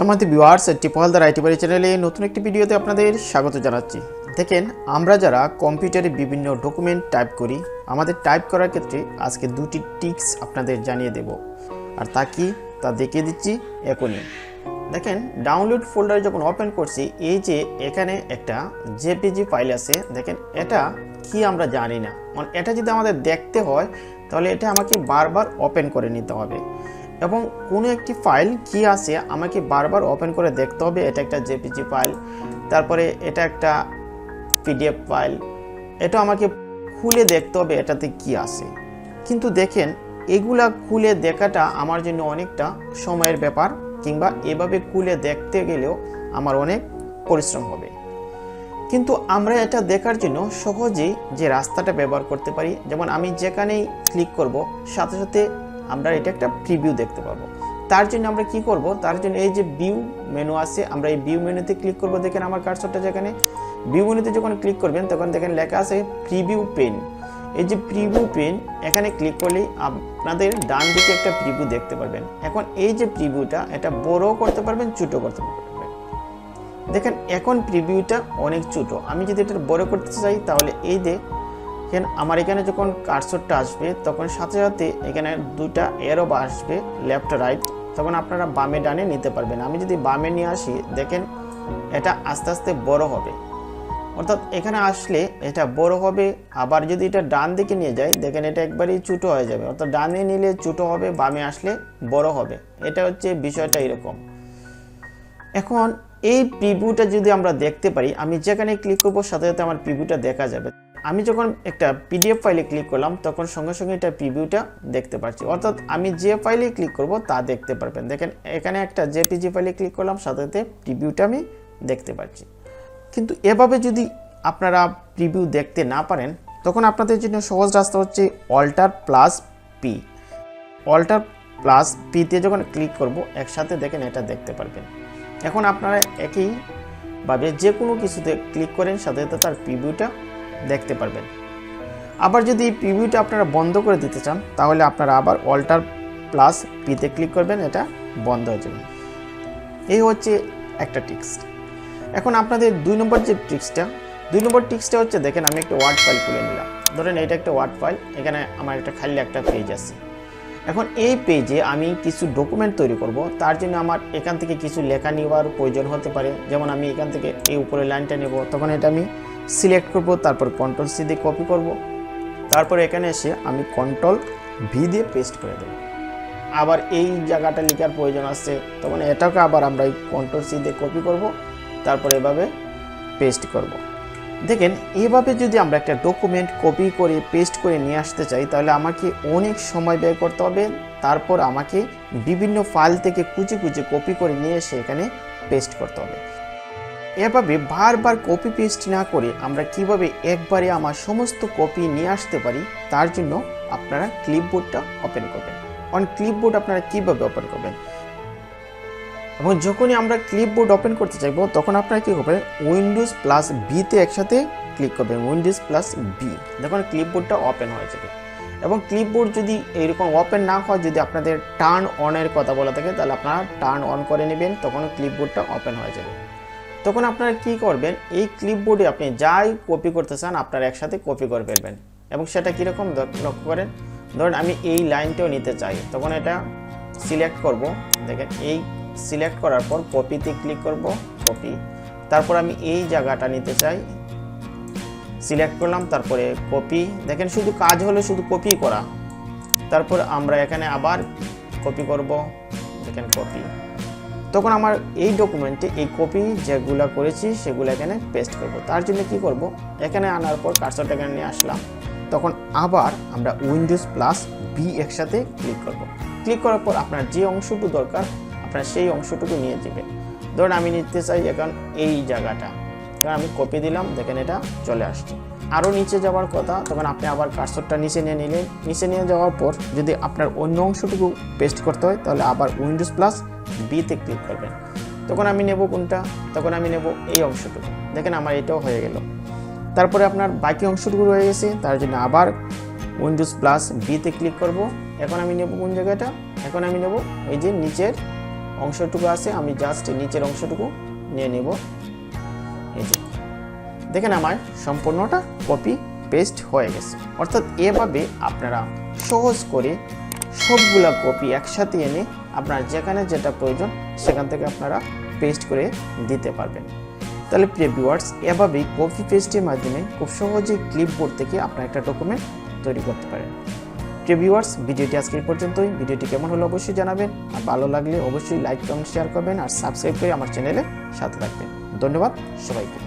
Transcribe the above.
সম্মানিত viewers টিপল the রাইটিবারি চ্যানেলে নতুন একটি ভিডিওতে আপনাদের স্বাগত জানাচ্ছি। দেখেন, আমরা যারা কম্পিউটারে বিভিন্ন ডকুমেন্ট টাইপ করি, আমাদের টাইপ করার ক্ষেত্রে আজকে দুটি টিক্স আপনাদের জানিয়ে দেব। আর তা কি? তা দেখিয়ে দিচ্ছি এখনই। দেখেন ডাউনলোড ফোল্ডারে যখন ওপেন করছি, এই যে এখানে একটা জেপিজি ফাইল আছে, দেখেন, এটা কি আমরা জানি না। মানে এটা যদি আমাদের দেখতে হয়, তাহলে এটা আমাকে বারবার ওপেন করে নিতে হবে। এবং কোনো একটি ফাইল কি আছে, আমাকে বারবার ওপেন করে দেখতে হবে, এটা একটা জেপিজি ফাইল। তারপরে এটা একটা পিডিএফ ফাইল। এটা আমাকে খুলে দেখতে হবে এটাতে কি আছে। কিন্তু দেখেন, এগুলা খুলে দেখাটা আমার জন্য অনেকটা সময়ের ব্যাপার, কিংবা এভাবে খুলে দেখতে গেলেও আমার অনেক পরিশ্রম হবে। কিন্তু আমরা এটা দেখার জন্য সহজেই যে রাস্তাটা ব্যবহার করতে পারি, যেমন আমি যেখানেই ক্লিক করব, সাথে সাথে আমরা এটা একটা প্রিভিউ দেখতে পাবো। তার জন্য আমরা কি করব? তার জন্য এই যে ভিউ মেনু আছে, আমরা এই ভিউ মেনুতে ক্লিক করব। দেখেন আমার কার্সরটা যেখানে। ভিউ মেনুতে যখন ক্লিক করবেন, তখন দেখেন লেখা আছে প্রিভিউ পেন এই যে প্রিভিউ পেন এখানে ক্লিক করলেই আপনাদের ডান দিকে একটা প্রিভিউ দেখতে পারবেন। এখন এই যে প্রিভিউটা এটা বড় করতে পারবেন ছোটো করতে পারবেন। দেখেন, এখন প্রিভিউটা অনেক ছোটো। আমি যদি এটা বড় করতে চাই, তাহলে এই যে এখানে আমার এখানে যখন কার্সরটা আসবে, তখন সাথে সাথে এখানে দুটা এরো আসবে লেফট রাইট তখন আপনারা বামে ডানে নিতে পারবেন। আমি যদি বামে নিয়ে আসি, দেখেন, এটা আস্তে আস্তে বড় হবে। অর্থাৎ এখানে আসলে এটা বড় হবে, আবার যদি এটা ডান দিকে নিয়ে যাই, দেখেন, এটা একবারই ছোটো হয়ে যাবে। অর্থাৎ ডানে নিলে ছোটো হবে, বামে আসলে বড় হবে। এটা হচ্ছে বিষয়টা এরকম। এখন এই প্রিভিউটা যদি আমরা দেখতে পারি, আমি যেখানে ক্লিক করব, সাথে সাথে আমার প্রিভিউটা দেখা যাবে। আমি যখন একটা পিডিএফ ফাইলে ক্লিক করলাম, তখন সঙ্গে সঙ্গে এটা প্রিভিউটা দেখতে পাচ্ছি অর্থাৎ আমি যে ফাইলে ক্লিক করব, তা দেখতে পারবেন। দেখেন, এখানে একটা জেপিজি ফাইলে ক্লিক করলাম, সাথে সাথে প্রিভিউটা আমি দেখতে পাচ্ছি কিন্তু এভাবে যদি আপনারা প্রিভিউ দেখতে না পারেন, তখন আপনাদের জন্য সহজ রাস্তা হচ্ছে alt plus P alt plus পিতে যখন ক্লিক করব, একসাথে দেখেন এটা দেখতে পারবেন। এখন আপনারা একইভাবে যে কোনো কিছুতে ক্লিক করেন, সাথে সাথে তার প্রিভিউটা দেখতে পারবেন। আবার যদি প্রিভিউটা আপনারা বন্ধ করে দিতে চান, তাহলে আপনারা আবার অল্টার প্লাস পিতে ক্লিক করবেন, এটা বন্ধ হয়ে যাবে। এই হচ্ছে একটা টিক্স এখন আপনাদের দুই নম্বর যে টিক্সটা দুই নম্বর টিক্সটা হচ্ছে, দেখেন আমি একটা ওয়ার্ড ফাইল খুলে নিলাম। ধরেন এটা একটা ওয়ার্ড ফাইল এখানে আমার একটা খালি একটা পেজ আছে। এখন এই পেজে আমি কিছু ডকুমেন্ট তৈরি করব, তার জন্য আমার এখান থেকে কিছু লেখা নেওয়ার প্রয়োজন হতে পারে। যেমন আমি এখান থেকে এই উপরে লাইনটা নেব, তখন এটা আমি সিলেক্ট করব, তারপর কন্ট্রোল সি দিয়ে কপি করব। তারপর এখানে এসে আমি কন্ট্রোল ভি দিয়ে পেস্ট করে দেবো। আবার এই জায়গাটা লেখার প্রয়োজন আছে তখন এটাকে আবার আমরা এই কন্ট্রোল সি দিয়ে কপি করব, তারপর এভাবে পেস্ট করব। দেখেন, এভাবে যদি আমরা একটা ডকুমেন্ট কপি করে পেস্ট করে নিয়ে আসতে চাই, তাহলে আমাকে অনেক সময় ব্যয় করতে হবে। তারপর আমাকে বিভিন্ন ফাইল থেকে কুচি কুচি কপি করে নিয়ে এসে এখানে পেস্ট করতে হবে। এভাবে বারবার কপি পেস্ট না করে আমরা কীভাবে একবারে আমার সমস্ত কপি নিয়ে আসতে পারি, তার জন্য আপনারা ক্লিপবোর্ডটা ওপেন করবেন। অন ক্লিপবোর্ড আপনারা কীভাবে ওপেন করবেন? এবং যখনই আমরা ক্লিপবোর্ড ওপেন করতে চাইব, তখন আপনারা কী করবেন? উইন্ডোজ প্লাস বিতে একসাথে ক্লিক করবেন উইন্ডোজ প্লাস বি দেখুন ক্লিপবোর্ডটা ওপেন হয়ে যাবে। এবং ক্লিপবোর্ড যদি এইরকম ওপেন না হয়, যদি আপনাদের টার্ন অনের কথা বলা থাকে, তাহলে আপনারা টার্ন অন করে নেবেন তখন ক্লিপবোর্ডটা ওপেন হয়ে যাবে। তখন আপনারা কি করবেন? এই ক্লিপবোর্ডে আপনি যাই কপি করতে চান, আপনারা একসাথে কপি করে ফেলবেন। এবং সেটা কীরকম? লক্ষ্য করেন। ধরুন আমি এই লাইনটাও নিতে চাই। তখন এটা সিলেক্ট করব। দেখেন, এই সিলেক্ট করার পর কপিতে ক্লিক করব কপি তারপর আমি এই জায়গাটা নিতে চাই। সিলেক্ট করলাম, তারপরে কপি দেখেন, শুধু কাজ হলো শুধু কপি করা। তারপর আমরা এখানে আবার কপি করব। দেখেন কপি তখন আমার এই ডকুমেন্টে এই কপি যেগুলো করেছি সেগুলো এখানে পেস্ট করব। তার জন্য কি করব? এখানে আনার পর কার্সরটা এখানে নিয়ে আসলাম। তখন আবার আমরা উইন্ডোজ প্লাস বি একসাথে ক্লিক করব। ক্লিক করার পর আপনার যে অংশটুকু দরকার, আপনার সেই অংশটুকু নিয়ে যাবেন। ধরুন আমি নিতে চাই এখন এই জায়গাটা। কারণ আমি কপি দিলাম, দেখেন এটা চলে আসছে। আরও নিচে যাওয়ার কথা, তখন আপনি আবার কার্সরটা নিচে নিয়ে নিলেন। নিচে নিয়ে যাওয়ার পর যদি আপনার অন্য অংশটুকু পেস্ট করতে হয়, তাহলে আবার উইন্ডোজ প্লাস বিতে ক্লিক করবেন। তখন আমি নেব কোনটা? তখন আমি নেব এই অংশটুকু। দেখেন আমার এটাও হয়ে গেল। তারপরে আপনার বাকি অংশটুকু রয়ে গেছে, তার জন্য আবার উইন্ডোজ প্লাস বিতে ক্লিক করব। এখন আমি নেব কোন জায়গাটা? এখন আমি নেব এই যে নিচের অংশটুকু আছে, আমি জাস্ট নিচের অংশটুকু নিয়ে নেব। এই যে। দেখেন আমার সম্পূর্ণটা কপি পেস্ট হয়ে গেছে। অর্থাৎ এভাবে আপনারা সহজ করে সবগুলা কপি একসাথে এনে আপনার যেখানে যেটা প্রয়োজন সেখান থেকে আপনারা পেস্ট করে দিতে পারবেন। তাহলে প্রিয় ভিউয়ার্স এভাবেই কপি পেস্টের মাধ্যমে খুব সহজেই ক্লিপবোর্ড থেকে আপনার একটা ডকুমেন্ট তৈরি করতে পারেন। প্রিয় ভিউয়ার্স ভিডিওটি আজকে পর্যন্তই। ভিডিওটি কেমন হলো অবশ্যই জানাবেন। আর ভালো লাগলে অবশ্যই লাইক কমেন্ট শেয়ার করবেন। আর সাবস্ক্রাইব করে আমার চ্যানেলে সাথে থাকবেন। ধন্যবাদ সবাইকে।